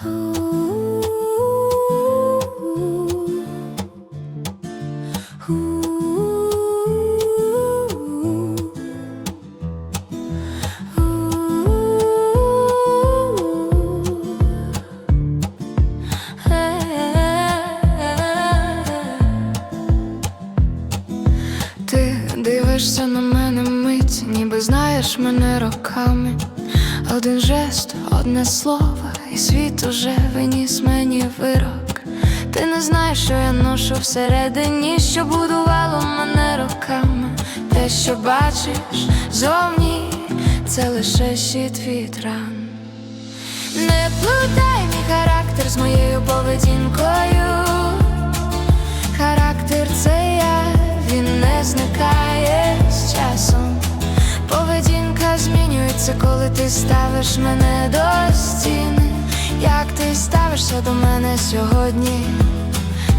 Ти дивишся на мене мить, ніби знаєш мене роками. Один жест, одне слово, і світ уже виніс мені вирок. Ти не знаєш, що я ношу всередині, що будувало мене роками. Те, що бачиш зовні, це лише щит від ран. Не плутай мій характер з моєю поведінкою. Коли ти ставиш мене до стіни. Як ти ставишся до мене сьогодні,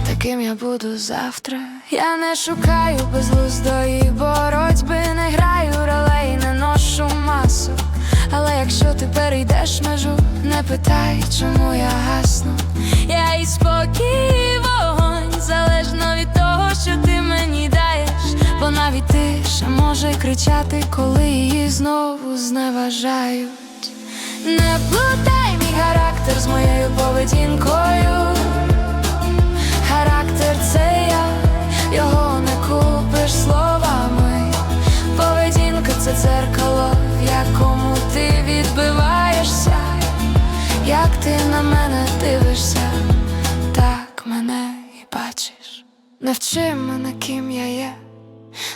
таким я буду завтра. Я не шукаю безглуздої боротьби, не граю ролей, не ношу масок. Але якщо ти перейдеш межу, не питай, чому я гасну. Я і спокій, кричати, коли її знову зневажають. Не плутай мій характер з моєю поведінкою. Характер це я, його не купиш словами. Поведінка це дзеркало, в якому ти відбиваєшся. Як ти на мене дивишся, так мене і бачиш. Навчи мене, ким я є,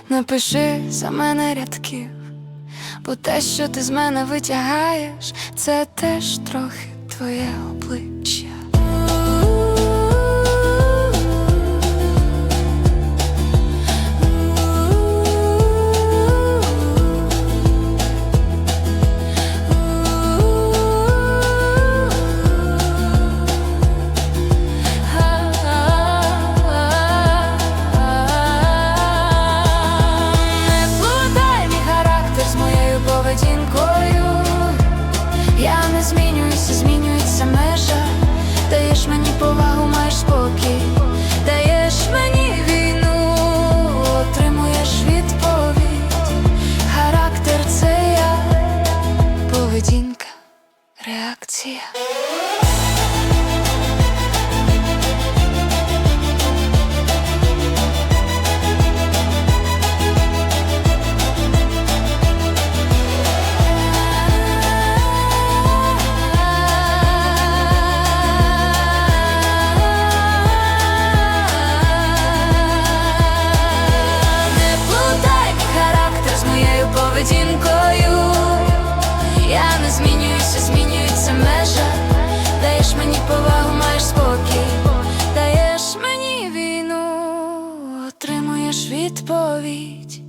напиши за мене рядків, бо те, що ти з мене витягаєш, це теж трохи твоє обличчя. Змінюється межа. Даєш мені повагу, маєш спокій, даєш мені війну, отримуєш відповідь. Характер це я, поведінка, реакція. Поведінкою. Я не змінююся, змінюється межа. Даєш мені повагу, маєш спокій, даєш мені війну, отримуєш відповідь.